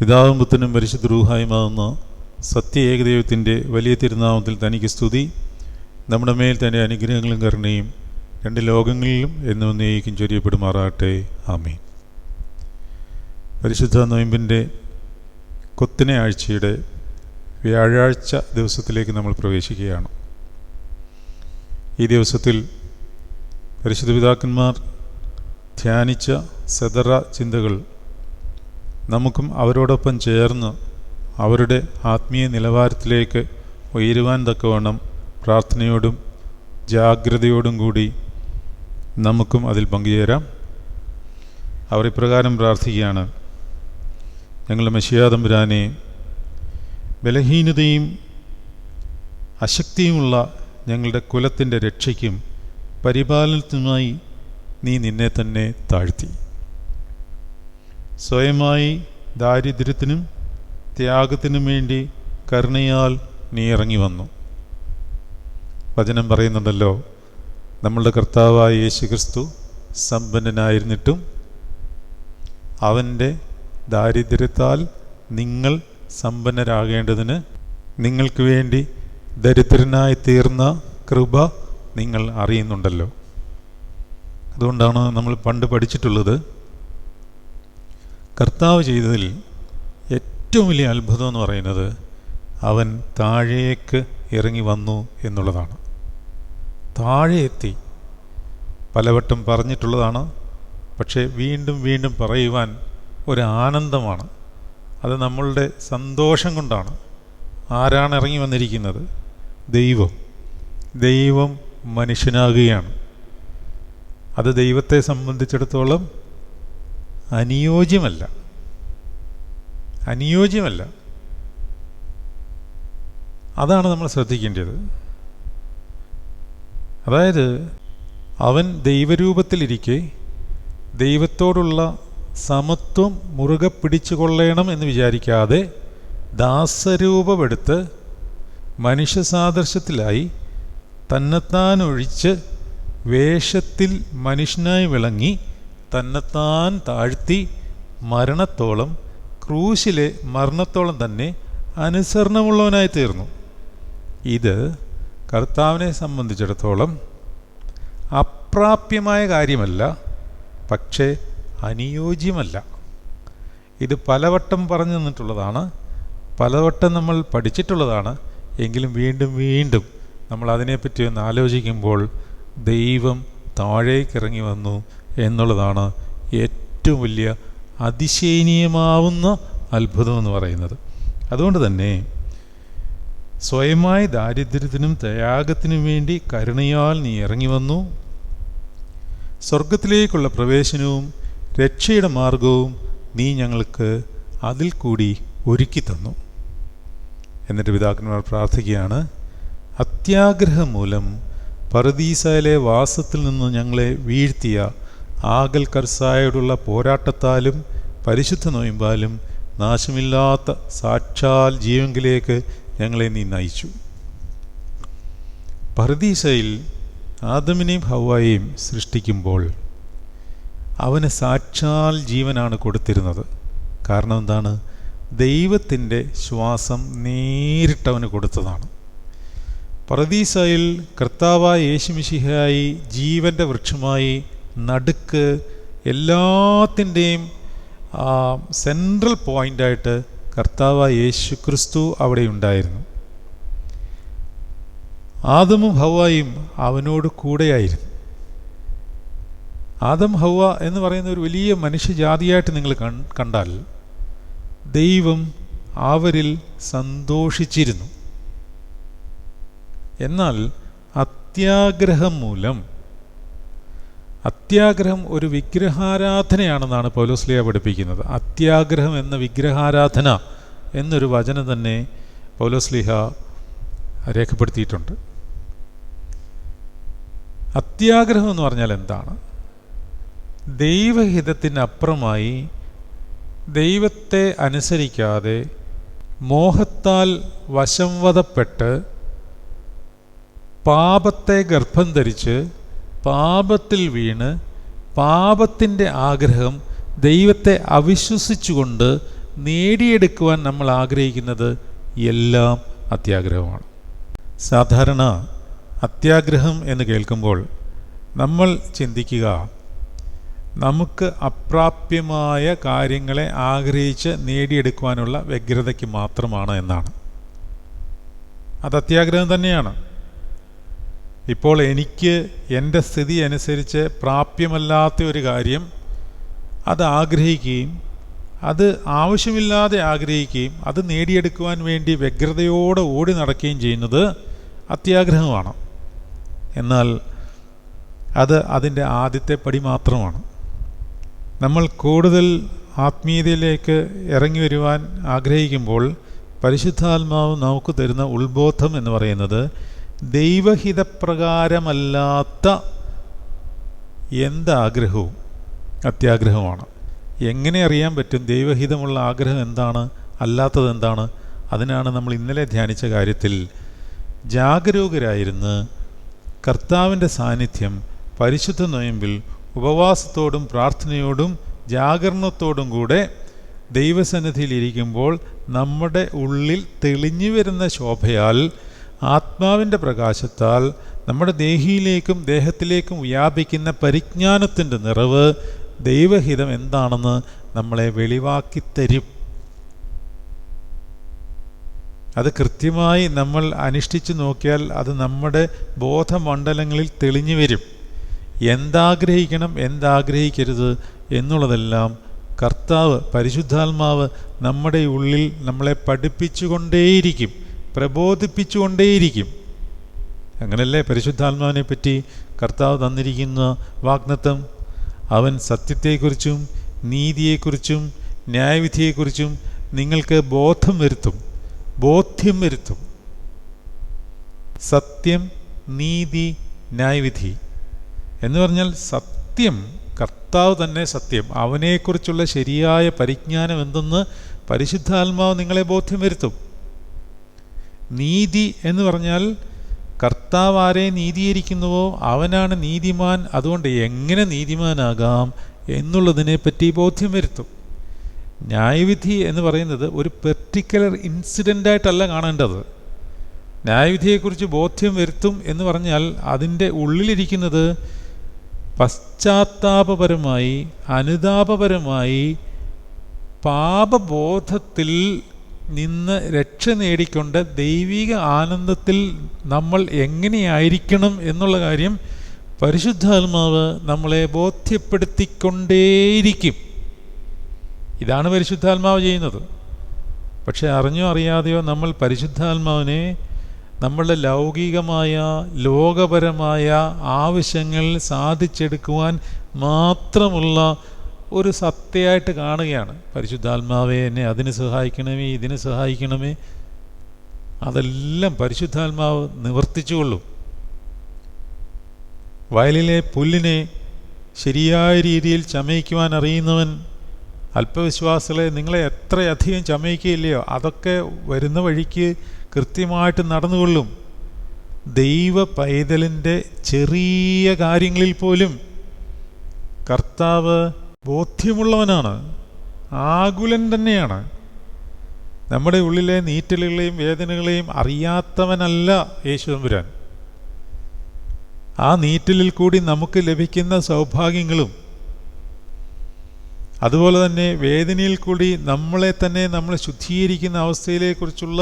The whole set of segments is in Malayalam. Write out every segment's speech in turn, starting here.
പിതാവും പുത്തനും പരിശുദ്ധ രൂഹായുമാകുന്ന സത്യ ഏകദൈവത്തിന്റെ വലിയ തിരുനാമത്തിൽ തനിക്ക് സ്തുതി. നമ്മുടെ മേൽ തന്റെ അനുഗ്രഹങ്ങളും കരുണയും രണ്ട് ലോകങ്ങളിലും എന്നും നീക്കും ചൊരിയപ്പെടുമാറാകട്ടെ. ആമീൻ. പരിശുദ്ധ നൊയമ്പിന്റെ കൊത്തിനെ ആഴ്ചയുടെ വ്യാഴാഴ്ച ദിവസത്തിലേക്ക് നമ്മൾ പ്രവേശിക്കുകയാണ്. ഈ ദിവസത്തിൽ പരിശുദ്ധ പിതാക്കന്മാർ ധ്യാനിച്ച സദറ ചിന്തകൾ നമുക്കും അവരോടൊപ്പം ചേർന്ന് അവരുടെ ആത്മീയ നിലവാരത്തിലേക്ക് ഉയരുവാൻ തക്കവണ്ണം പ്രാർത്ഥനയോടും ജാഗ്രതയോടും കൂടി നമുക്കും അതിൽ പങ്കുചേരാം. അവർ ഇപ്രകാരം പ്രാർത്ഥിക്കുകയാണ്. ഞങ്ങളുടെ മഷിയാതമ്പുരാനെ ബലഹീനതയും അശക്തിയുമുള്ള ഞങ്ങളുടെ കുലത്തിന്റെ രക്ഷയ്ക്കും പരിപാലനത്തിനുമായി നീ നിന്നെ തന്നെ താഴ്ത്തി. സ്വയമായി ദാരിദ്ര്യത്തിനും ത്യാഗത്തിനും വേണ്ടി കരുണയാൽ നീ ഇറങ്ങി വന്നു വചനം പറയുന്നുണ്ടല്ലോ. നമ്മളുടെ കർത്താവായ യേശു ക്രിസ്തു സമ്പന്നനായിരുന്നിട്ടും അവന്റെ ദാരിദ്ര്യത്താൽ നിങ്ങൾ സമ്പന്നരാകേണ്ടതിന് നിങ്ങൾക്ക് വേണ്ടി ദരിദ്രനായി തീർന്ന കൃപ നിങ്ങൾ അറിയുന്നുണ്ടല്ലോ. അതുകൊണ്ടാണ് നമ്മൾ പണ്ട് പഠിച്ചിട്ടുള്ളത് കർത്താവ് ചെയ്തതിൽ ഏറ്റവും വലിയ അത്ഭുതം എന്ന് പറയുന്നത് അവൻ താഴേക്ക് ഇറങ്ങി വന്നു എന്നുള്ളതാണ്. താഴെ എത്തി പലവട്ടം പറഞ്ഞിട്ടുള്ളതാണ്. പക്ഷേ വീണ്ടും വീണ്ടും പറയുവാൻ ഒരു ആനന്ദമാണ്. അത് നമ്മളുടെ സന്തോഷം കൊണ്ടാണ്. ആരാണ് ഇറങ്ങി വന്നിരിക്കുന്നത്? ദൈവം. ദൈവം മനുഷ്യനാകുകയാണ്. അത് ദൈവത്തെ സംബന്ധിച്ചിടത്തോളം അനുയോജ്യമല്ല. അനുയോജ്യമല്ല. അതാണ് നമ്മൾ ശ്രദ്ധിക്കേണ്ടത്. അതായത് അവൻ ദൈവരൂപത്തിലിരിക്കെ ദൈവത്തോടുള്ള സമത്വം മുറുകെ പിടിച്ചു കൊള്ളണം എന്ന് വിചാരിക്കാതെ ദാസരൂപമെടുത്ത് മനുഷ്യ സാദൃശ്യത്തിലായി തന്നെത്താൻ ഒഴിച്ച് വേഷത്തിൽ മനുഷ്യനായി വിളങ്ങി തന്നെത്താൻ താഴ്ത്തി മരണത്തോളം ക്രൂശിലെ മരണത്തോളം തന്നെ അനുസരണമുള്ളവനായി തീർന്നു. ഇത് കർത്താവിനെ സംബന്ധിച്ചിടത്തോളം അപ്രാപ്യമായ കാര്യമല്ല പക്ഷേ അനുയോജ്യമല്ല. ഇത് പലവട്ടം പറഞ്ഞു തന്നിട്ടുള്ളതാണ് പലവട്ടം നമ്മൾ പഠിച്ചിട്ടുള്ളതാണ് എങ്കിലും വീണ്ടും വീണ്ടും നമ്മൾ അതിനെപ്പറ്റി ഒന്ന് ആലോചിക്കുമ്പോൾ ദൈവം താഴേക്കിറങ്ങി വന്നു എന്നുള്ളതാണ് ഏറ്റവും വലിയ അതിശയനീയമാവുന്ന അത്ഭുതമെന്ന് പറയുന്നത്. അതുകൊണ്ട് തന്നെ സ്വയമായി ദാരിദ്ര്യത്തിനും ത്യാഗത്തിനും വേണ്ടി കരുണയാൽ നീ ഇറങ്ങി വന്നു. സ്വർഗത്തിലേക്കുള്ള പ്രവേശനവും രക്ഷയുടെ മാർഗവും നീ ഞങ്ങൾക്ക് അതിൽ കൂടി ഒരുക്കി തന്നു. എന്നിട്ട് പിതാക്കന്മാർ പ്രാർത്ഥിക്കുകയാണ് അത്യാഗ്രഹം മൂലം പറദീസയിലെ വാസത്തിൽ നിന്ന് ഞങ്ങളെ വീഴ്ത്തിയ ആകൽ കർസായോടുള്ള പോരാട്ടത്താലും പരിശുദ്ധ നോയമ്പാലും നാശമില്ലാത്ത സാക്ഷാൽ ജീവങ്കിലേക്ക് ഞങ്ങളെ നീ നയിച്ചു. പർദീശയിൽ ആദമിനെയും ഹവായെയും സൃഷ്ടിക്കുമ്പോൾ അവന് സാക്ഷാൽ ജീവനാണ് കൊടുത്തിരുന്നത്. കാരണം എന്താണ്? ദൈവത്തിന്റെ ശ്വാസം നേരിട്ടവന് കൊടുത്തതാണ്. പറദീസയിൽ കർത്താവായ യേശുമിശിഹായി ജീവന്റെ വൃക്ഷമായി നടുക്ക് എല്ലാത്തിന്റെയും സെൻട്രൽ പോയിന്റായിട്ട് കർത്താവായ യേശു ക്രിസ്തു അവിടെ ഉണ്ടായിരുന്നു. ആദമും ഹവായും അവനോട് കൂടെയായിരുന്നു. ആദം ഹവ എന്ന് പറയുന്ന ഒരു വലിയ മനുഷ്യജാതിയായിട്ട് നിങ്ങൾ കണ്ടാൽ ദൈവം അവരിൽ സന്തോഷിച്ചിരുന്നു. എന്നാൽ അത്യാഗ്രഹം മൂലം അത്യാഗ്രഹം ഒരു വിഗ്രഹാരാധനയാണെന്നാണ് പൗലോസ്ലിയ പഠിപ്പിക്കുന്നത്. അത്യാഗ്രഹം എന്ന വിഗ്രഹാരാധന എന്നൊരു വചനം തന്നെ പൗലോസ്ലിഹ രേഖപ്പെടുത്തിയിട്ടുണ്ട്. അത്യാഗ്രഹം എന്ന് പറഞ്ഞാൽ എന്താണ്? ദൈവഹിതത്തിനപ്പുറമായി ദൈവത്തെ അനുസരിക്കാതെ മോഹത്താൽ വശംവദപ്പെട്ട് പാപത്തെ ഗർഭം ധരിച്ച് പാപത്തിൽ വീണ് പാപത്തിന്റെ ആഗ്രഹം ദൈവത്തെ അവിശ്വസിച്ചുകൊണ്ട് നേടിയെടുക്കുവാൻ നമ്മൾ ആഗ്രഹിക്കുന്നത് എല്ലാം അത്യാഗ്രഹമാണ്. സാധാരണ അത്യാഗ്രഹം എന്ന് കേൾക്കുമ്പോൾ നമ്മൾ ചിന്തിക്കുക നമുക്ക് അപ്രാപ്യമായ കാര്യങ്ങളെ ആഗ്രഹിച്ച് നേടിയെടുക്കുവാനുള്ള വ്യഗ്രതയ്ക്ക് മാത്രമാണ് എന്നാണ്. അത് അത്യാഗ്രഹം തന്നെയാണ്. ഇപ്പോൾ എനിക്ക് എന്റെ സ്ഥിതി അനുസരിച്ച് പ്രാപ്യമല്ലാത്ത ഒരു കാര്യം അത് ആഗ്രഹിക്കുകയും അത് ആവശ്യമില്ലാതെ ആഗ്രഹിക്കുകയും അത് നേടിയെടുക്കുവാൻ വേണ്ടി വ്യഗ്രതയോടെ ഓടി നടക്കുകയും ചെയ്യുന്നത് അത്യാഗ്രഹമാണ്. എന്നാൽ അത് അതിന്റെ ആദ്യത്തെ പടി മാത്രമാണ്. നമ്മൾ കൂടുതൽ ആത്മീയതയിലേക്ക് ഇറങ്ങി വരുവാൻ ആഗ്രഹിക്കുമ്പോൾ പരിശുദ്ധാത്മാവ് നമുക്ക് തരുന്ന ഉത്ബോധം എന്ന് പറയുന്നത് ദൈവഹിതപ്രകാരമല്ലാത്ത എന്താഗ്രഹവും അത്യാഗ്രഹമാണ്. എങ്ങനെ അറിയാൻ പറ്റും ദൈവഹിതമുള്ള ആഗ്രഹം എന്താണ് അല്ലാത്തത് എന്താണ്? അതിനാണ് നമ്മൾ ഇന്നലെ ധ്യാനിച്ച കാര്യത്തിൽ ജാഗരൂകരായിരുന്ന് കർത്താവിന്റെ സാന്നിധ്യം പരിശുദ്ധ നൊയമ്പിൽ ഉപവാസത്തോടും പ്രാർത്ഥനയോടും ജാഗരണത്തോടും കൂടെ ദൈവസന്നിധിയിലിരിക്കുമ്പോൾ നമ്മുടെ ഉള്ളിൽ തെളിഞ്ഞു വരുന്ന ശോഭയാൽ ആത്മാവിന്റെ പ്രകാശത്താൽ നമ്മുടെ ദേഹിയിലേക്കും ദേഹത്തിലേക്കും വ്യാപിക്കുന്ന പരിജ്ഞാനത്തിന്റെ നിറവ് ദൈവഹിതം എന്താണെന്ന് നമ്മളെ വെളിവാക്കി തരും. അത് കൃത്യമായി നമ്മൾ അനുഷ്ഠിച്ചു നോക്കിയാൽ അത് നമ്മുടെ ബോധമണ്ഡലങ്ങളിൽ തെളിഞ്ഞു വരും. എന്താഗ്രഹിക്കണം എന്താഗ്രഹിക്കരുത് എന്നുള്ളതെല്ലാം കർത്താവ് പരിശുദ്ധാത്മാവ് നമ്മുടെ ഉള്ളിൽ നമ്മളെ പഠിപ്പിച്ചുകൊണ്ടേയിരിക്കും. പ്രബോധിപ്പിച്ചുകൊണ്ടേയിരിക്കും. അങ്ങനല്ലേ പരിശുദ്ധാത്മാവിനെ പറ്റി കർത്താവ് തന്നിരിക്കുന്ന വാഗ്നത്വം അവൻ സത്യത്തെക്കുറിച്ചും നീതിയെക്കുറിച്ചും ന്യായവിധിയെക്കുറിച്ചും നിങ്ങൾക്ക് ബോധം വരുത്തും. ബോധ്യം വരുത്തും. സത്യം നീതി ന്യായവിധി. എന്ന് പറഞ്ഞാൽ സത്യം കർത്താവ് തന്നെ സത്യം. അവനെക്കുറിച്ചുള്ള ശരിയായ പരിജ്ഞാനം എന്തെന്ന് പരിശുദ്ധാത്മാവ് നിങ്ങളെ ബോധ്യം വരുത്തും. നീതി എന്ന് പറഞ്ഞാൽ കർത്താവ് ആരെ നീതീകരിക്കുന്നുവോ അവനാണ് നീതിമാൻ. അതുകൊണ്ട് എങ്ങനെ നീതിമാനാകാം എന്നുള്ളതിനെ പറ്റി ബോധ്യം വരുത്തും. ന്യായവിധി എന്ന് പറയുന്നത് ഒരു പെർട്ടിക്കുലർ ഇൻസിഡന്റായിട്ടല്ല കാണേണ്ടത്. ന്യായവിധിയെക്കുറിച്ച് ബോധ്യം വരുത്തും എന്ന് പറഞ്ഞാൽ അതിന്റെ ഉള്ളിലിരിക്കുന്നത് പശ്ചാത്താപപരമായി അനുതാപപരമായി പാപബോധത്തിൽ നിന്ന് രക്ഷ നേടിക്കൊണ്ട് ദൈവിക ആനന്ദത്തിൽ നമ്മൾ എങ്ങനെയായിരിക്കണം എന്നുള്ള കാര്യം പരിശുദ്ധാത്മാവ് നമ്മളെ ബോധ്യപ്പെടുത്തിക്കൊണ്ടേയിരിക്കും. ഇതാണ് പരിശുദ്ധാത്മാവ് ചെയ്യുന്നത്. പക്ഷെ അറിഞ്ഞോ അറിയാതെയോ നമ്മൾ പരിശുദ്ധാത്മാവിനെ നമ്മളുടെ ലൗകികമായ ലോകപരമായ ആവശ്യങ്ങൾ സാധിച്ചെടുക്കുവാൻ മാത്രമുള്ള ഒരു സത്യമായിട്ട് കാണുകയാണ്. പരിശുദ്ധാത്മാവേ എന്നെ അതിന് സഹായിക്കണമേ ഇതിന് സഹായിക്കണമേ. അതെല്ലാം പരിശുദ്ധാത്മാവ് നിവർത്തിച്ചുകൊള്ളും. വയലിലെ പുല്ലിനെ ശരിയായ രീതിയിൽ ചമയിക്കുവാൻ അറിയുന്നവൻ അല്പവിശ്വാസികളെ നിങ്ങളെ എത്രയധികം ചമയിക്കുകയില്ലയോ അതൊക്കെ വരുന്ന വഴിക്ക് കൃത്യമായിട്ട് നടന്നുകൊള്ളും. ദൈവ പൈതലിന്റെ ചെറിയ കാര്യങ്ങളിൽ പോലും കർത്താവ് ബോധ്യമുള്ളവനാണ്. ആകുലൻ തന്നെയാണ്. നമ്മുടെ ഉള്ളിലെ നീറ്റലുകളെയും വേദനകളെയും അറിയാത്തവനല്ല യേശുദമ്പുരാൻ ആ നീറ്റലിൽ കൂടി നമുക്ക് ലഭിക്കുന്ന സൗഭാഗ്യങ്ങളും അതുപോലെ തന്നെ വേദനയിൽ കൂടി നമ്മളെ തന്നെ നമ്മൾ ശുദ്ധീകരിക്കുന്ന അവസ്ഥയിലെക്കുറിച്ചുള്ള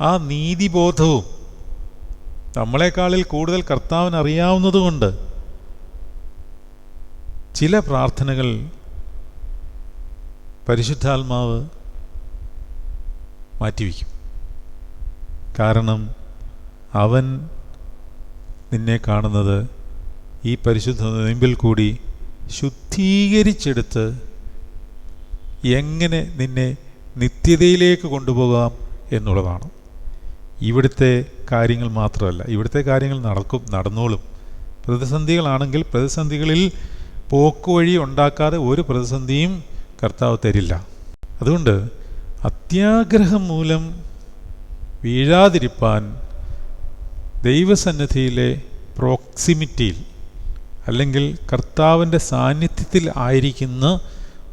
ആ നീതിബോധവും നമ്മളെക്കാളിൽ കൂടുതൽ കർത്താവിന് അറിയാവുന്നതുകൊണ്ട് ചില പ്രാർത്ഥനകൾ പരിശുദ്ധാത്മാവ് മാറ്റിവെക്കും. കാരണം അവൻ നിന്നെ കാണുന്നത് ഈ പരിശുദ്ധ നോയമ്പിൽ കൂടി ശുദ്ധീകരിച്ചെടുത്ത് എങ്ങനെ നിന്നെ നിത്യതയിലേക്ക് കൊണ്ടുപോകാം എന്നുള്ളതാണ്. ഇവിടുത്തെ കാര്യങ്ങൾ മാത്രമല്ല. ഇവിടുത്തെ കാര്യങ്ങൾ നടക്കും നടന്നോളും. പ്രതിസന്ധികളാണെങ്കിൽ പ്രതിസന്ധികളിൽ പോക്കുവഴി ഉണ്ടാക്കാതെ ഒരു പ്രതിസന്ധിയും കർത്താവ് തരില്ല. അതുകൊണ്ട് അത്യാഗ്രഹം മൂലം വീഴാതിരിപ്പാൻ ദൈവസന്നിധിയിലെ പ്രോക്സിമിറ്റിയിൽ അല്ലെങ്കിൽ കർത്താവിന്റെ സാന്നിധ്യത്തിൽ ആയിരിക്കുന്ന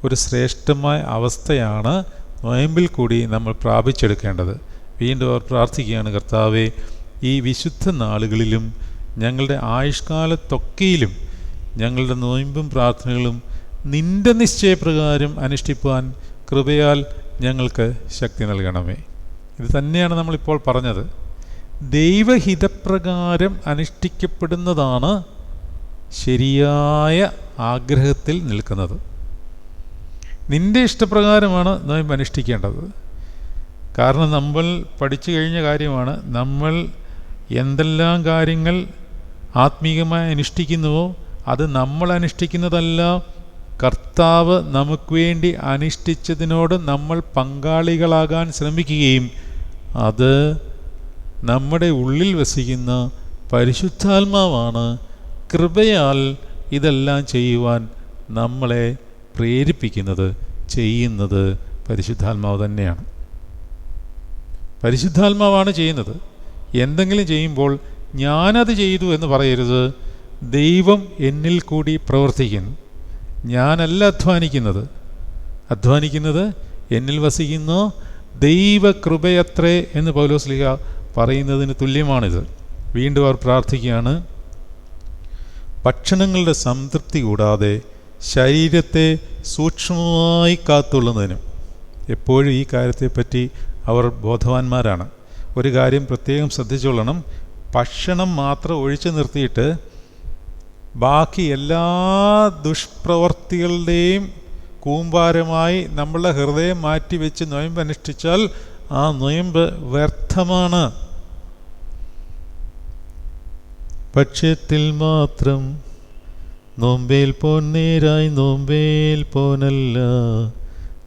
ഒരു ശ്രേഷ്ഠമായ അവസ്ഥയാണ് നോയമ്പിൽ കൂടി നമ്മൾ പ്രാപിച്ചെടുക്കേണ്ടത്. വീണ്ടും അവർ പ്രാർത്ഥിക്കുകയാണ് കർത്താവെ ഈ വിശുദ്ധ നാളുകളിലും ഞങ്ങളുടെ ആയുഷ്കാലത്തൊക്കെയിലും ഞങ്ങളുടെ നോയമ്പും പ്രാർത്ഥനകളും നിന്റെ നിശ്ചയപ്രകാരം അനുഷ്ഠിപ്പാൻ കൃപയാൽ ഞങ്ങൾക്ക് ശക്തി നൽകണമേ. ഇത് തന്നെയാണ് നമ്മളിപ്പോൾ പറഞ്ഞത്. ദൈവഹിതപ്രകാരം അനുഷ്ഠിക്കപ്പെടുന്നതാണ് ശരിയായ ആഗ്രഹത്തിൽ നിൽക്കുന്നത്. നിന്റെ ഇഷ്ടപ്രകാരമാണ് നോയമ്പ് അനുഷ്ഠിക്കേണ്ടത്. കാരണം നമ്മൾ പഠിച്ചു കഴിഞ്ഞ കാര്യമാണ് നമ്മൾ എന്തെല്ലാം കാര്യങ്ങൾ ആത്മീകമായി അനുഷ്ഠിക്കുന്നുവോ അത് നമ്മൾ അനുഷ്ഠിക്കുന്നതല്ല കർത്താവ് നമുക്ക് വേണ്ടി അനുഷ്ഠിച്ചതിനോട് നമ്മൾ പങ്കാളികളാകാൻ ശ്രമിക്കുകയും അത് നമ്മുടെ ഉള്ളിൽ വസിക്കുന്ന പരിശുദ്ധാത്മാവാണ് കൃപയാൽ ഇതെല്ലാം ചെയ്യുവാൻ നമ്മളെ പ്രേരിപ്പിക്കുന്നത് ചെയ്യുന്നത് പരിശുദ്ധാത്മാവ് തന്നെയാണ്. പരിശുദ്ധാത്മാവാണ് ചെയ്യുന്നത്. എന്തെങ്കിലും ചെയ്യുമ്പോൾ ഞാനത് ചെയ്തു എന്ന് പറയരുത്. ദൈവം എന്നിൽ കൂടി പ്രവർത്തിക്കുന്നു. ഞാനല്ല അധ്വാനിക്കുന്നത്. അധ്വാനിക്കുന്നത് എന്നിൽ വസിക്കുന്ന. ദൈവകൃപയത്രേ എന്ന് പൗലോസ്ലിഹ പറയുന്നതിന് തുല്യമാണിത്. വീണ്ടും അവർ പ്രാർത്ഥിക്കുകയാണ്. ഭക്ഷണങ്ങളുടെ സംതൃപ്തി കൂടാതെ ശരീരത്തെ സൂക്ഷ്മമായി കാത്തുള്ളതിനും എപ്പോഴും ഈ കാര്യത്തെപ്പറ്റി അവർ ബോധവാന്മാരാണ്. ഒരു കാര്യം പ്രത്യേകം ശ്രദ്ധിച്ചുകൊള്ളണം ഭക്ഷണം മാത്രം ഒഴിച്ചു നിർത്തിയിട്ട് ബാക്കി എല്ലാ ദുഷ്പ്രവർത്തികളുടെയും കൂമ്പാരമായി നമ്മളുടെ ഹൃദയം മാറ്റിവെച്ച് നൊയമ്പ് അനുഷ്ഠിച്ചാൽ ആ നൊയമ്പ് വ്യർത്ഥമാണ്. പക്ഷത്തിൽ മാത്രം നോമ്പേൽ പോൻ നേരായി നോമ്പേൽ പോനല്ല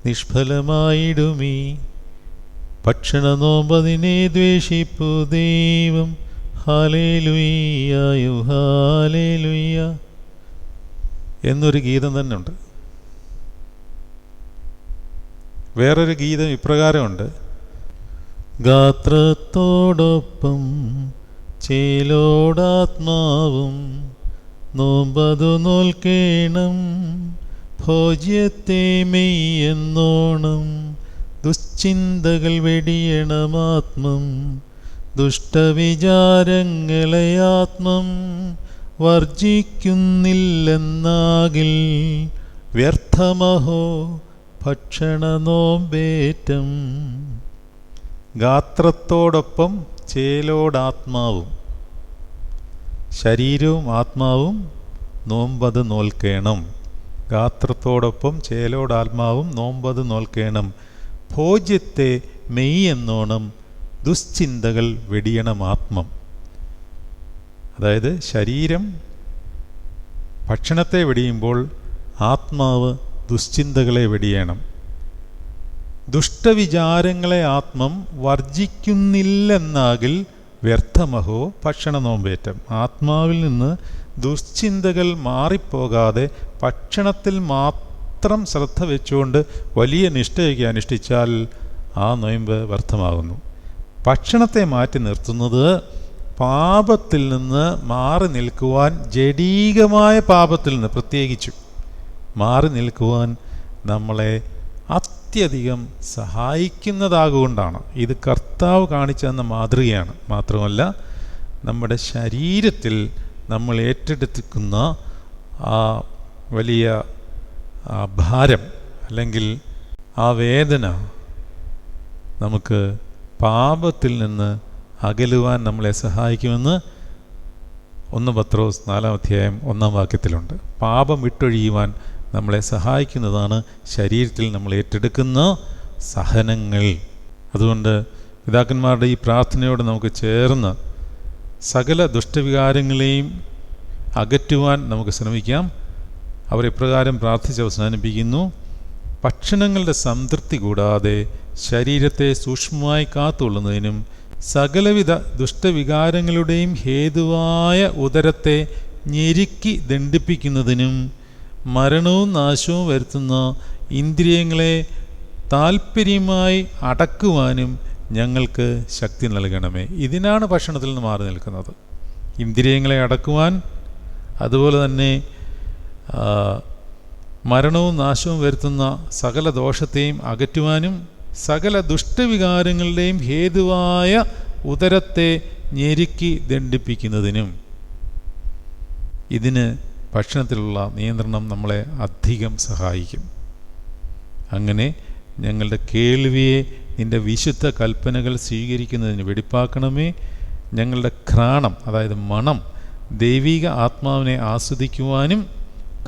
നിഷ്ഫലമായിടുമീ. ഭക്ഷണ നോമ്പതിനെ ദ്വേഷിപ്പു ദൈവം എന്നൊരു ഗീതം തന്നെ ഉണ്ട് വേറൊരു ഗീതം ഇപ്രകാരമുണ്ട്. ഗാത്രത്തോടൊപ്പം ചേലോടാത്മാവും നോമ്പതു നോൽക്കേണം ഭോജ്യത്തെ മെയ്യെന്നോണം ദുശ്ചിന്തകൾ വെടിയണമാത്മം ദുഷ്ടവിചാരങ്ങളെ ആത്മം വർജിക്കുന്നില്ലെന്നാകിൽ വ്യർത്ഥമഹോ ഭക്ഷണ നോമ്പേറ്റം. ഗാത്രത്തോടൊപ്പം ചേലോടാത്മാവും. ശരീരവും ആത്മാവും നോമ്പത് നോൽക്കേണം. ഗാത്രത്തോടൊപ്പം ചേലോടാത്മാവും നോമ്പത് നോൽക്കേണം. ഭോജ്യത്തെ മെയ് എന്നോണം ദുശ്ചിന്തകൾ വെടിയണം ആത്മം അതായത് ശരീരം ഭക്ഷണത്തെ വെടിയുമ്പോൾ ആത്മാവ് ദുശ്ചിന്തകളെ വെടിയണം. ദുഷ്ടവിചാരങ്ങളെ ആത്മം വർജിക്കുന്നില്ലെന്നാകിൽ വ്യർത്ഥമഹോ ഭക്ഷണ നോമ്പേറ്റം ആത്മാവിൽ നിന്ന് ദുശ്ചിന്തകൾ മാറിപ്പോകാതെ ഭക്ഷണത്തിൽ മാത്രം ശ്രദ്ധ വെച്ചുകൊണ്ട് വലിയ നിഷ്ഠയൊക്കെ അനുഷ്ഠിച്ചാൽ ആ നൊയമ്പ് വ്യർത്ഥമാകുന്നു. ഭക്ഷണത്തെ മാറ്റി നിർത്തുന്നത് പാപത്തിൽ നിന്ന് മാറി നിൽക്കുവാൻ ജഡീകമായ പാപത്തിൽ നിന്ന് പ്രത്യേകിച്ചും. മാറി നിൽക്കുവാൻ നമ്മളെ അത്യധികം സഹായിക്കുന്നതാകൊണ്ടാണ്. ഇത് കർത്താവ് കാണിച്ചു തന്ന മാതൃകയാണ്. മാത്രമല്ല നമ്മുടെ ശരീരത്തിൽ നമ്മൾ ഏറ്റെടുത്തിക്കുന്ന ആ വലിയ ഭാരം അല്ലെങ്കിൽ ആ വേദന നമുക്ക് പാപത്തിൽ നിന്ന് അകലുവാൻ നമ്മളെ സഹായിക്കുമെന്ന് ഒന്ന് പത്രോസ് നാലാം അധ്യായം ഒന്നാം വാക്യത്തിലുണ്ട്. പാപം വിട്ടൊഴിയുവാൻ നമ്മളെ സഹായിക്കുന്നതാണ് ശരീരത്തിൽ നമ്മൾ ഏറ്റെടുക്കുന്ന സഹനങ്ങൾ. അതുകൊണ്ട് പിതാക്കന്മാരുടെ ഈ പ്രാർത്ഥനയോട് നമുക്ക് ചേർന്ന് സകല ദുഷ്ടവികാരങ്ങളെയും അകറ്റുവാൻ നമുക്ക് ശ്രമിക്കാം. അവർ ഇപ്രകാരം പ്രാർത്ഥിച്ച് അവസാനിപ്പിക്കുന്നു. ഭക്ഷണങ്ങളുടെ സംതൃപ്തി കൂടാതെ ശരീരത്തെ സൂക്ഷ്മമായി കാത്തുകൊള്ളുന്നതിനും സകലവിധ ദുഷ്ടവികാരങ്ങളുടെയും ഹേതുവായ ഉദരത്തെ ഞെരുക്കി ദണ്ഡിപ്പിക്കുന്നതിനും മരണവും നാശവും വരുത്തുന്ന ഇന്ദ്രിയങ്ങളെ താല്പര്യമായി അടക്കുവാനും ഞങ്ങൾക്ക് ശക്തി നൽകണമേ. ഇതിനാണ് ഭക്ഷണത്തിൽ നിന്ന് മാറി നിൽക്കുന്നത്. ഇന്ദ്രിയങ്ങളെ അടക്കുവാൻ അതുപോലെ തന്നെ മരണവും നാശവും വരുത്തുന്ന സകല ദോഷത്തെയും അകറ്റുവാനും സകല ദുഷ്ടവികാരങ്ങളുടെയും ഹേതുവായ ഉദരത്തെ ഞെരുക്കി ദണ്ഡിപ്പിക്കുന്നതിനും ഇതിന് ഭക്ഷണത്തിലുള്ള നിയന്ത്രണം നമ്മളെ അധികം സഹായിക്കും. അങ്ങനെ ഞങ്ങളുടെ കേൾവിയെ നിന്റെ വിശുദ്ധ കൽപ്പനകൾ സ്വീകരിക്കുന്നതിന് വെടിപ്പാക്കണമേ. ഞങ്ങളുടെ ഘ്രാണം അതായത് മണം ദൈവിക ആത്മാവിനെ ആസ്വദിക്കുവാനും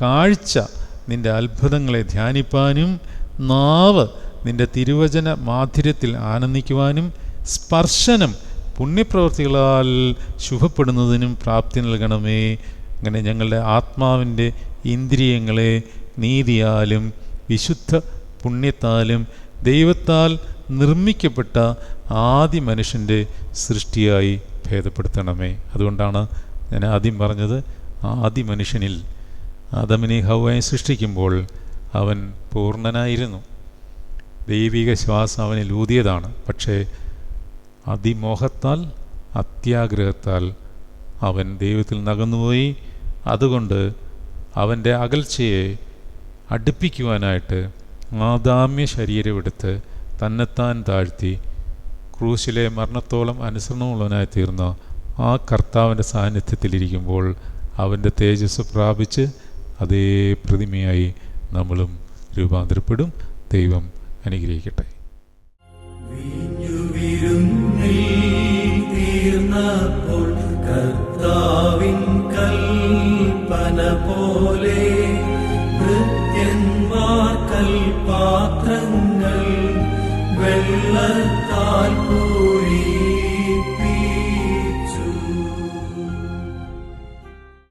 കാഴ്ച നിന്റെ അത്ഭുതങ്ങളെ ധ്യാനിപ്പാനും നാവ് നിന്റെ തിരുവചന മാധുര്യത്തിൽ ആനന്ദിക്കുവാനും സ്പർശനം പുണ്യപ്രവൃത്തികളാൽ ശുഭപ്പെടുന്നതിനും പ്രാപ്തി നൽകണമേ. അങ്ങനെ ഞങ്ങളുടെ ആത്മാവിന്റെ ഇന്ദ്രിയങ്ങളെ നീതിയാലും വിശുദ്ധ പുണ്യത്താലും ദൈവത്താൽ നിർമ്മിക്കപ്പെട്ട ആദ്യ മനുഷ്യന്റെ സൃഷ്ടിയായി ഭേദപ്പെടുത്തണമേ. അതുകൊണ്ടാണ് ഞാൻ ആദ്യം പറഞ്ഞത് ആദ്യ മനുഷ്യനിൽ ആദമിനെ ഹൗവയെ സൃഷ്ടിക്കുമ്പോൾ അവൻ പൂർണനായിരുന്നു. ദൈവിക ശ്വാസം അവനിൽ ഊതിയതാണ് പക്ഷേ അതിമോഹത്താൽ അത്യാഗ്രഹത്താൽ അവൻ ദൈവത്തിൽ നകന്നുപോയി. അതുകൊണ്ട് അവന്റെ അകൽച്ചയെ അടുപ്പിക്കുവാനായിട്ട് ആദാമ്യ ശരീരമെടുത്ത് തന്നെത്താൻ താഴ്ത്തി ക്രൂശിലെ മരണത്തോളം അനുസരണമുള്ളവനായി തീർന്ന ആ കർത്താവിന്റെ സാന്നിധ്യത്തിലിരിക്കുമ്പോൾ അവന്റെ തേജസ് പ്രാപിച്ച് അതേ പ്രതിമയായി നമ്മളും രൂപാന്തരപ്പെടും. ദൈവം അനുഗ്രഹിക്കട്ടെ. തീർന്നപ്പോൾ കൽപ്പന പോലെ കൽപാത്രങ്ങൾ വെള്ളത്താൽ